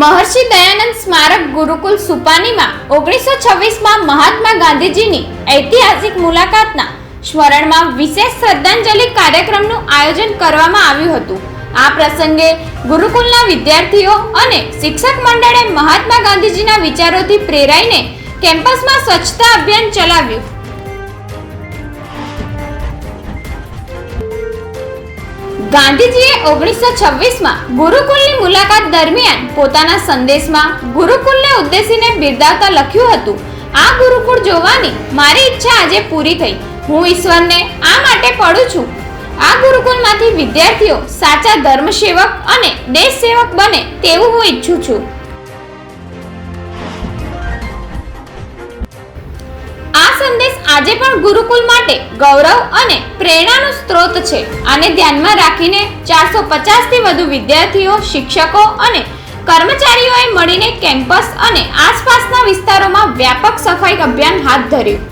મહર્ષિ દયાનંદ સ્મારક ગુરુકુલ સુપાનીમાં ઓગણીસો છવ્વીસમાં મહાત્મા ગાંધીજીની ઐતિહાસિક મુલાકાતના સ્મરણમાં વિશેષ શ્રદ્ધાંજલિ કાર્યક્રમનું આયોજન કરવામાં આવ્યું હતું. આ પ્રસંગે ગુરુકુલના વિદ્યાર્થીઓ અને શિક્ષક મંડળે મહાત્મા ગાંધીજીના વિચારોથી પ્રેરાઈને કેમ્પસમાં સ્વચ્છતા અભિયાન ચલાવ્યું. ગાંધીજીએ ઓગણીસો છવ્વીસમાં ગુરુકુલની મુલાકાત દરમિયાન પોતાના સંદેશમાં ગુરુકુલને ઉદ્દેશીને બિરદાવતા લખ્યું હતું, આ ગુરુકુળ જોવાની મારી ઈચ્છા આજે પૂરી થઈ. હું ઈશ્વરને આ માટે પડું છું. આ ગુરુકુલમાંથી વિદ્યાર્થીઓ સાચા ધર્મસેવક અને દેશ સેવક બને તેવું હું ઈચ્છું છું. આજે પણ ગુરુકુલ માટે ગૌરવ અને પ્રેરણાનો સ્ત્રોત છે. આને ધ્યાનમાં રાખીને ચારસો પચાસથી વધુ વિદ્યાર્થીઓ, શિક્ષકો અને કર્મચારીઓએ મળીને કેમ્પસ અને આસપાસના વિસ્તારોમાં વ્યાપક સફાઈ અભિયાન હાથ ધર્યું.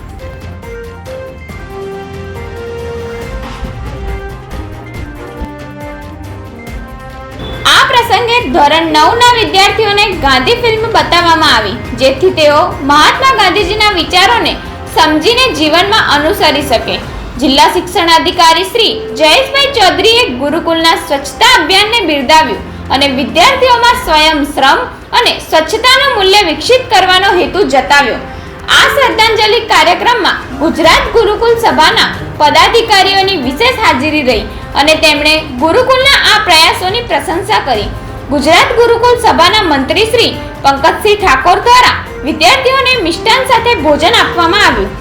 આ પ્રસંગે ધોરણ નવના વિદ્યાર્થીઓને ગાંધી ફિલ્મ બતાવવામાં આવી, જેથી તેઓ મહાત્મા ગાંધીજીના વિચારોને સમજીને જીવનમાં અનુસરી શકે. જિલ્લા શિક્ષણ અધિકારી શ્રી જયેશભાઈ ચૌધરીએ ગુરુકુલના સ્વચ્છતા અભિયાનને બિરદાવ્યું અને વિદ્યાર્થીઓમાં સ્વયં શ્રમ અને સ્વચ્છતાનું મૂલ્ય વિકસિત કરવાનો હેતુ જતાવ્યો. આ શ્રદ્ધાંજલિ કાર્યક્રમમાં ગુજરાત ગુરુકુલ સભાના પદાધિકારીઓની વિશેષ હાજરી રહી અને તેમણે ગુરુકુલના આ પ્રયાસોની પ્રશંસા કરી. ગુજરાત ગુરુકુલ સભાના મંત્રી શ્રી પંકજસિંહ ઠાકોર દ્વારા વિદ્યાર્થીઓને મિષ્ટાન સાથે ભોજન આપવામાં આવ્યું.